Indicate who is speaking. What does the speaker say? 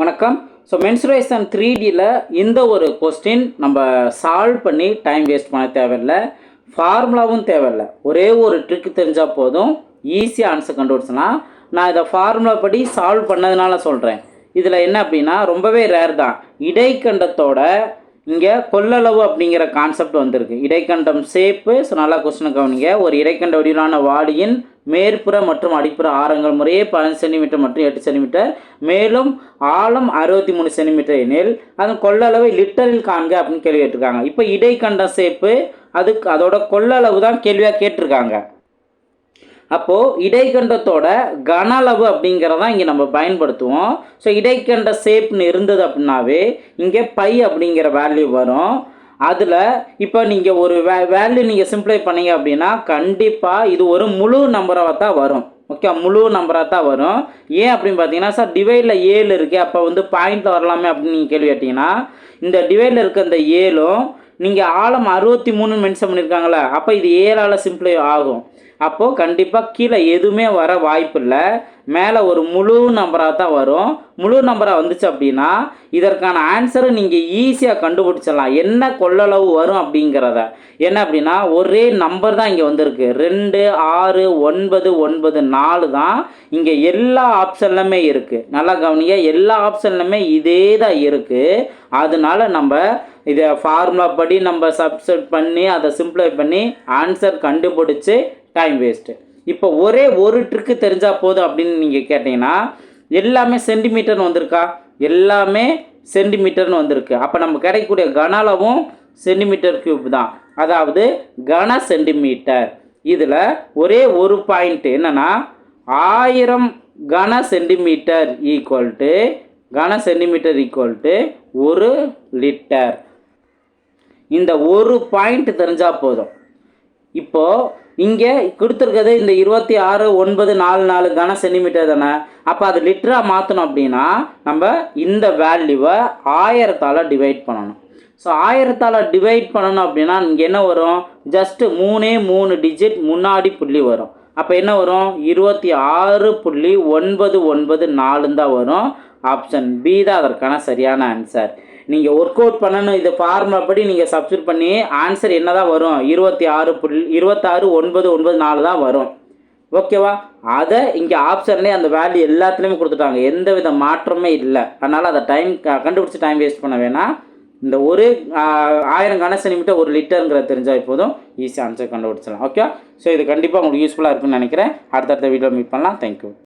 Speaker 1: வணக்கம். So mensuration three டியில் இந்த ஒரு கொஸ்டின் நம்ம சால்வ் பண்ணி டைம் வேஸ்ட் பண்ண தேவையில்லை. ஃபார்முலாவும் தேவையில்லை. ஒரே ஒரு ட்ரிக் தெரிஞ்சால் போதும். ஈஸியாக ஆன்சர் கண்டுபிடிச்சலாம் நான் இதை ஃபார்முலா படி சால்வ் பண்ணதுனால சொல்கிறேன் இதில் என்ன அப்படின்னா ரொம்பவே ரேர் தான். இடைக்கண்டத்தோட இங்கே கொள்ளளவு அப்படிங்கிற கான்செப்ட் வந்திருக்கு. இடைக்கண்டம் சேப்பு ஸோ நல்லா கொஸ்டின் கவனிங்க. ஒரு இடைக்கண்ட வடிவிலான வாடியின் மேற்புற மற்றும் அடிப்புற ஆரங்கள் முறையே பதினஞ்சு சென்டிமீட்டர் மற்றும் எட்டு சென்டிமீட்டர். மேலும் ஆழம் அறுபத்தி மூணு சென்டிமீட்டர் எனில் அதன் கொள்ளளவை லிட்டரில் காண்க அப்படின்னு கேள்வி கேட்டிருக்காங்க. இப்போ இடைக்கண்டம் சேப்பு அதுக்கு அதோட கொள்ளளவு தான் கேள்வியாக கேட்டிருக்காங்க. அப்போது இடைக்கண்டத்தோட கன அளவு அப்படிங்கிறதான் இங்கே நம்ம பயன்படுத்துவோம். ஸோ இடைக்கண்ட ஷேப்னு இருந்தது அப்படின்னாவே இங்கே பை அப்படிங்கிற வேல்யூ வரும். அதில் இப்போ நீங்கள் ஒரு வே வேல்யூ நீங்கள் சிம்ப்ளை பண்ணீங்க அப்படின்னா கண்டிப்பாக இது ஒரு முழு நம்பராக தான் வரும். ஓகே முழு நம்பராக தான் வரும். ஏன் அப்படின்னு பார்த்தீங்கன்னா சார் டிவைடில் ஏழு இருக்குது அப்போ வந்து பாயிண்டில் வரலாமே அப்படின்னு நீங்கள் கேள்வி கேட்டிங்கன்னா இந்த டிவைடில் இருக்க இந்த ஏழும் நீங்கள் ஆழம் அறுபத்தி மூணு மென்ஷன் பண்ணியிருக்காங்களே அப்போ இது ஏழால் சிம்பிளே ஆகும். அப்போது கண்டிப்பாக கீழே எதுவுமே வர வாய்ப்பு இல்லை. மேலே ஒரு முழு நம்பராக தான் வரும். முழு நம்பராக வந்துச்சு அப்படின்னா இதற்கான ஆன்சரை நீங்கள் ஈஸியாக கண்டுபிடிச்சிடலாம். என்ன கொள்ளளவு வரும் அப்படிங்கிறத. என்ன அப்படின்னா ஒரே நம்பர் தான் இங்கே வந்திருக்கு. ரெண்டு ஆறு ஒன்பது ஒன்பது நாலு தான் இங்கே எல்லா ஆப்ஷன்லுமே இருக்குது நல்லா கவனிங்க எல்லா ஆப்ஷன்லுமே இதே தான் இருக்குது அதனால நம்ம இதை ஃபார்முலா படி நம்ம சப்ஸ்ட் பண்ணி அதை சிம்ப்ளை பண்ணி ஆன்சர் கண்டுபிடிச்சி டைம் வேஸ்ட்டு இப்போ ஒரே ஒரு ட்ரிக்கு தெரிஞ்சால் போதும் அப்படின்னு நீங்கள் கேட்டிங்கன்னா எல்லாமே சென்டிமீட்டர்னு வந்திருக்கா? எல்லாமே சென்டிமீட்டர்னு வந்திருக்கு. அப்போ நம்ம கிடைக்கக்கூடிய கன அளவும் சென்டிமீட்டர் கியூப் தான். அதாவது கன சென்டிமீட்டர் இதில் ஒரே ஒரு பாயிண்ட் என்னென்னா ஆயிரம் கன சென்டிமீட்டர் ஈக்குவல் டு கன சென்டிமீட்டர் ஈக்குவல் டு ஒரு லிட்டர் இந்த ஒரு பாயிண்ட் தெரிஞ்சால் போதும். இப்போது இங்கே கொடுத்துருக்கிறது இந்த இருபத்தி ஆறு ஒன்பது நாலு நாலு கன சென்டிமீட்டர் தானே? அப்போ அது லிட்டராக மாற்றணும் அப்படின்னா நம்ம இந்த வேல்யூவை ஆயிரத்தால் டிவைட் பண்ணணும். ஸோ ஆயிரத்தால் டிவைட் பண்ணணும் அப்படின்னா இங்கே என்ன வரும்? ஜஸ்ட்டு மூணே மூணு டிஜிட் முன்னாடி புள்ளி வரும். அப்போ என்ன வரும்? இருபத்தி ஆறு புள்ளி ஒன்பது ஒன்பது நாலுன்னு தான் வரும். ஆப்ஷன் பி தான் அதற்கான சரியான ஆன்சர் நீங்கள் ஒர்க் அவுட் பண்ணணும் இது ஃபார்முலா படி நீங்கள் சப்ஸ்டியூட் பண்ணி ஆன்சர் என்ன தான் வரும்? இருபத்தி ஆறு புள்ளி இருபத்தாறு ஒன்பது ஒன்பது நாலு தான் வரும். ஓகேவா அதை இங்கே ஆப்ஷன்லேயே அந்த வேல்யூ எல்லாத்துலேயுமே கொடுத்துட்டாங்க. எந்த வித மாற்றமே இல்லை. அதனால் அதை டைம் கண்டுபிடிச்சி டைம் வேஸ்ட் பண்ண வேணாம். இந்த ஒரு ஆயிரம் கன சென்டிமீட்டர் ஒரு லிட்டருங்கிற தெரிஞ்சால் இப்போதும் ஈஸியாக ஆன்சர் கண்டுபிடிச்சிடலாம். ஓகே ஸோ இது கண்டிப்பாக உங்களுக்கு யூஸ்ஃபுல்லாக இருக்குன்னு நினைக்கிறேன். அடுத்தடுத்த வீடியோ மீட் பண்ணலாம். தேங்க்யூ